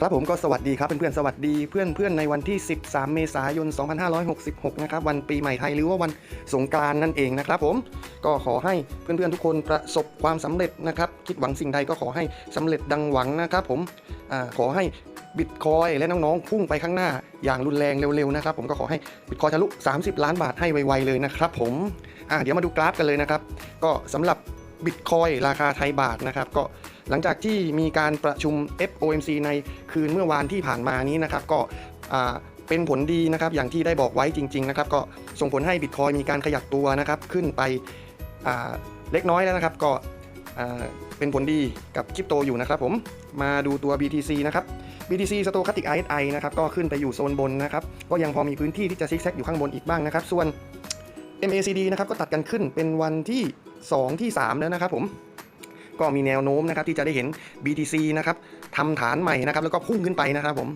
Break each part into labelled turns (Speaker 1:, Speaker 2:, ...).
Speaker 1: ครับผมก็สวัสดีครับเพื่อนๆสวัสดีเพื่อนๆในวันที่ 13 เมษายน 2566 นะครับวันปีใหม่ไทยหรือว่าวันสงกรานต์นั่นเองนะครับผมก็ขอให้เพื่อนๆทุกคนประสบความสำเร็จนะครับคิดหวังสิ่งใดก็ขอให้สำเร็จดังหวังนะครับผมอขอให้บิตคอยและน้องๆพุ่งไปข้างหน้าอย่างรุนแรงเร็วๆนะครับผมก็ขอให้บิตคอยทะลุ 30 ล้านบาทให้ไวๆเลยนะครับผมเดี๋ยวมาดูกราฟกันเลยนะครับก็สำหรับ บิตคอยราคาไทยบาทนะครับก็หลังจากที่มีการประชุม FOMC ในคืนเมื่อวานที่ผ่านมานี้นะครับก็เป็นผลดีนะครับอย่างที่ได้บอกไว้จริงๆนะครับก็ส่งผลให้บิตคอยมีการขยับตัวนะครับขึ้นไปเล็กน้อยแล้วนะครับก็เป็นผลดีกับคริปโตอยู่นะครับผมมาดูตัว BTC นะครับ BTC Stochastic RSI นะครับก็ขึ้นไปอยู่โซนบนนะครับก็ยังพอมีพื้นที่ที่จะซิกแซกอยู่ข้างบนอีกบ้างนะครับ ส่วน MACD นะครับก็ตัดกันขึ้นเป็นวันที่ 2 ที่ 3 แล้วนะครับผมก็มีแนวโน้มนะครับที่จะได้เห็น BTC นะครับทำฐานใหม่นะครับแล้วก็พุ่งขึ้นไปนะครับผม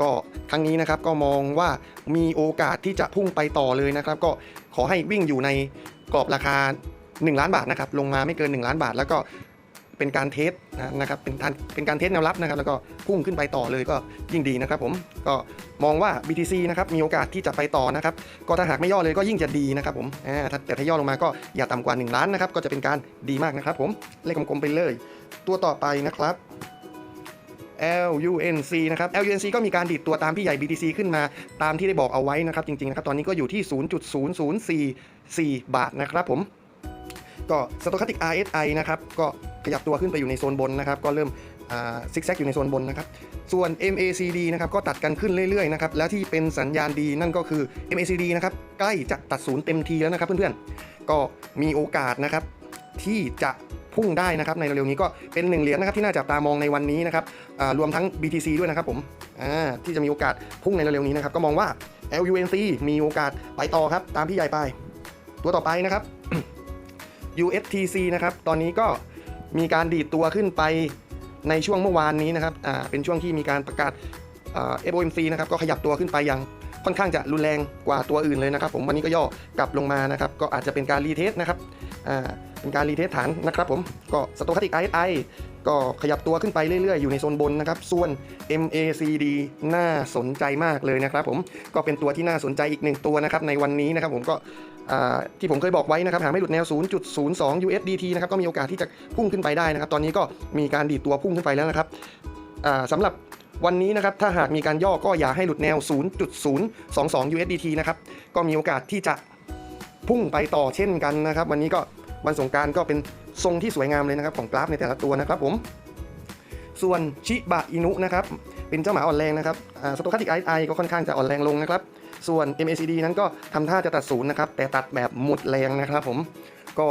Speaker 1: ก็ครั้งนี้นะครับก็มองว่ามีโอกาสที่จะพุ่งไปต่อเลยนะครับ ก็ขอให้วิ่งอยู่ในกรอบราคา 1 ล้านบาทนะครับลงมาไม่เกิน 1 ล้านบาท แล้วก็ เป็นการเทสนะครับเป็นการเป็นการเทสแนวรับนะครับแล้วก็พุ่งขึ้นไปต่อเลยก็ยิ่งดีนะครับผมก็มองว่า BTC นะครับมีโอกาสที่จะไปต่อนะครับก็ถ้าหากไม่ย่อเลยก็ยิ่งจะดีนะครับผมถ้าแต่ถ้าย่อลงมาก็อย่าต่ำกว่า 1 ล้านนะครับก็จะเป็นการดีมากนะครับผมเลขกลมๆไปเลย ตัวต่อไปนะครับ LUNC นะครับ LUNC ก็มีการดิดตัวตามพี่ใหญ่ BTC ขึ้นมาตามที่ได้บอกเอาไว้นะครับจริงๆนะครับตอนนี้ก็อยู่ที่ 0.0044 บาทนะครับผมก็ Stochastic RSI นะครับก็ ขยับตัวขึ้นไปอยู่ในโซนบนนะครับก็เริ่มซิกแซกอยู่ในโซนบนนะครับส่วน MACD นะครับก็ตัดกันขึ้นเรื่อยๆนะครับและที่เป็นสัญญาณดีนั่นก็คือ MACD นะครับใกล้จะตัดศูนย์เต็มทีแล้วนะครับเพื่อนๆก็มีโอกาสนะครับที่จะพุ่งได้นะครับในเร็วๆนี้ก็เป็นหนึ่งเหรียญนะครับที่น่าจับตามองในวันนี้นะครับรวมทั้ง BTC ด้วยนะครับผมที่จะมีโอกาสพุ่งในเร็วๆนี้นะครับก็มองว่า LUNC มีโอกาสไปต่อครับตามพี่ใหญ่ไป ตัวต่อไปนะครับ USTC นะครับตอนนี้ก็ มีการดีดตัวขึ้นไปในช่วงเมื่อวานนี้นะครับอ่าเป็นช่วงที่มีการประกาศอ่า FOMC นะครับก็ขยับตัวขึ้นไปอย่างค่อนข้างจะรุนแรงกว่าตัวอื่นเลยนะครับ ผมวันนี้ก็ย่อกลับลงมานะครับ ก็อาจจะเป็นการรีเทสนะครับ เป็นการรีเทสฐานนะครับผมก็สโตคาติก RSI ก็ขยับตัวขึ้นไปเรื่อยๆ อยู่ในโซนบนนะครับ ส่วน MACD น่าสนใจมากเลยนะครับผมก็เป็นตัวที่น่าสนใจอีกหนึ่งตัวนะครับในวันนี้นะครับผมก็ที่ผมเคยบอกไว้นะครับหากไม่หลุดแนว 0.02 USDT นะครับก็มีโอกาสที่จะพุ่งขึ้นไปได้นะครับ ตอนนี้ก็มีการดีดตัวพุ่งขึ้นไปแล้วนะครับสำหรับวันนี้นะครับถ้าหากมีการย่อก็อย่าให้หลุดแนว 0.022 USDT นะครับก็มีโอกาสที่จะ พุ่งไปต่อเช่นกันนะครับ วันนี้ก็วันสงการก็เป็นทรงที่สวยงามเลยนะครับของกราฟในแต่ละตัวนะครับผม ส่วนชิบะอินุนะครับเป็นเจ้าหมาอ่อนแรงนะครับสโตคาติกไอไอก็ค่อนข้างจะอ่อนแรงลงนะครับ ส่วน MACD นั้นก็ทำท่าจะตัดศูนย์นะครับ แต่ตัดแบบหมดแรงนะครับผมก็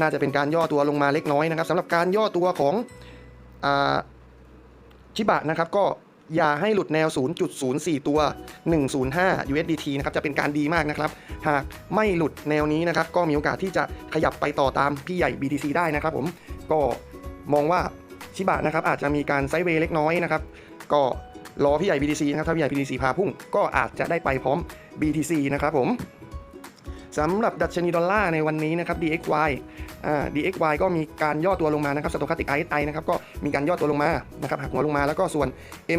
Speaker 1: น่าจะเป็นการย่อตัวลงมาเล็กน้อยนะครับสำหรับการย่อตัวของอชิบะนะครับก็ อย่าให้หลุดแนว 0.04 ตัว 105 USDT นะครับ จะเป็นการดีมากนะครับ หากไม่หลุดแนวนี้นะครับ ก็มีโอกาสที่จะขยับไปต่อตามพี่ใหญ่ BTC ได้นะครับผม ก็มองว่าชิบะนะครับ อาจจะมีการไซด์เวย์เล็กน้อยนะครับ ก็รอพี่ใหญ่ BTC นะครับ ถ้าพี่ใหญ่ BTC พาพุ่ง ก็อาจจะได้ไปพร้อม BTC นะครับผม สำหรับดัชนีดอลลาร์ในวันนี้นะครับ DXY อ่า DXY ก็มีการย่อตัวลงมานะครับ Stochastic RSI นะครับก็มีการย่อตัวลงมานะครับหักหัวลงมาแล้วก็ส่วน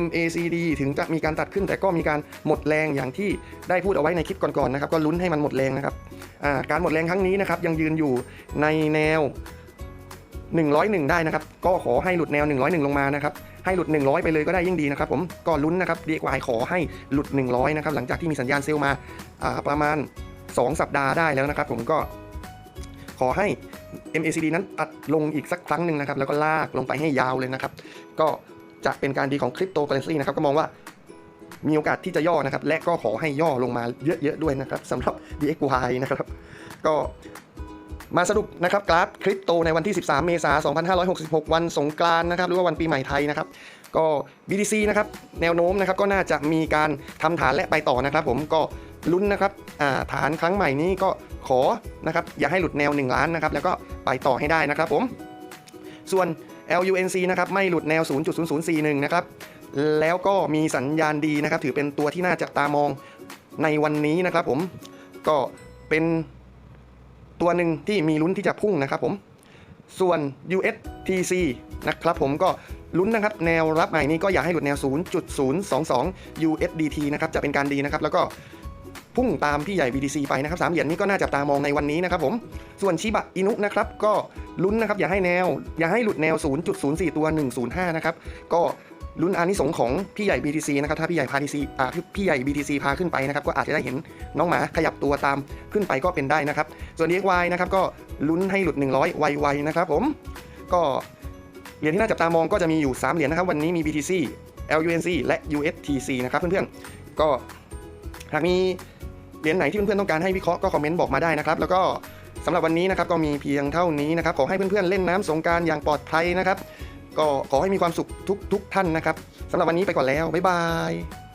Speaker 1: MACD ถึงจะมีการตัดขึ้น แต่ก็มีการหมดแรงอย่างที่ได้พูดเอาไว้ในคลิปก่อนๆนะครับ ก็ลุ้นให้มันหมดแรงนะครับอ่าการหมดแรงครั้งนี้นะครับยังยืนอยู่ในแนว 101 ได้นะครับ ก็ขอให้หลุดแนว 101 ลงมานะครับให้หลุด 100 ไปเลยก็ได้ยิ่งดีนะครับผมก็ลุ้นนะครับ DXY ขอให้หลุด 100 นะครับหลังจากที่มีสัญญาณเซลล์มาประมาณ 2 สัปดาห์ได้แล้วนะครับ ผมก็ขอให้ MACD นั้นตัดลงอีกสักครั้งหนึ่งนะครับ แล้วก็ลากลงไปให้ยาวเลยนะครับ ก็จะเป็นการดีของคริปโตเคอเรนซีนะครับ ก็มองว่ามีโอกาสที่จะย่อนะครับ และก็ขอให้ย่อลงมาเยอะๆด้วยนะครับสำหรับ DXY นะครับ ก็มาสรุปนะครับกราฟคริปโตในวันที่ 13 เมษายน 2566 วันสงกรานนะครับ หรือว่าวันปีใหม่ไทยนะครับ ก็ BTC นะครับ แนวโน้มนะครับ ก็น่าจะมีการทำฐานและไปต่อนะครับ ผมก็ ลุ้นนะครับาฐานครั้งใหม่นี้ก็ขอนะครับอย่าให้หลุดแนว 1 ล้านนะครับแล้วก็ไปต่อให้ได้นะครับผมส่วน LUNC นะครับไม่หลุดแนว 0.0041 นะครับแล้วก็มีสัญญาณดีนะครับ ถือเป็นตัวที่น่าจับตามองในวันนี้นะครับผมก็เป็นตัวหนึ่งที่มีลุ้นที่จะพุ่งนะครับผมส่วน USTC นะครับผมก็ลุ้นนะครับแนวรับใหม่นี้ก็อย่าให้หลุดแนว 0.022 USDT นะครับจะเป็นการดีนะครับ แล้วก็ พุ่งตามพี่ใหญ่ BTC ไปนะครับสามเหรียญนี้ก็น่าจับตามองในวันนี้นะครับผมส่วนชิบะอินุนะครับก็ลุ้นนะครับอย่าให้แนว อย่าให้หลุดแนว 0.04 ตัว 105 นะครับก็ลุ้นอานิสงของพี่ใหญ่ BTC นะครับถ้าพี่ใหญ่พา TC อ่าพี่ใหญ่ BTC พาขึ้นไปนะครับก็อาจจะได้เห็นน้องหมาขยับตัวตามขึ้นไปก็เป็นได้นะครับ ส่วน DXY นะครับก็ลุ้นให้หลุด 100 ไวๆนะครับผมก็เหรียญที่น่าจับตามองก็จะมีอยู่ 3 เหรียญนะครับ วันนี้มี BTC LUNC และ USTC นะครับเพื่อนๆ ก็หากมี เหรียญไหนที่เพื่อนๆต้องการให้วิเคราะห์ก็คอมเมนต์บอกมาได้นะครับ แล้วก็สำหรับวันนี้นะครับก็มีเพียงเท่านี้นะครับ ขอให้เพื่อนๆเล่นน้ำสงการอย่างปลอดภัยนะครับ ก็ขอให้มีความสุขทุกๆท่านนะครับสำหรับวันนี้ไปก่อนแล้วบ๊ายบาย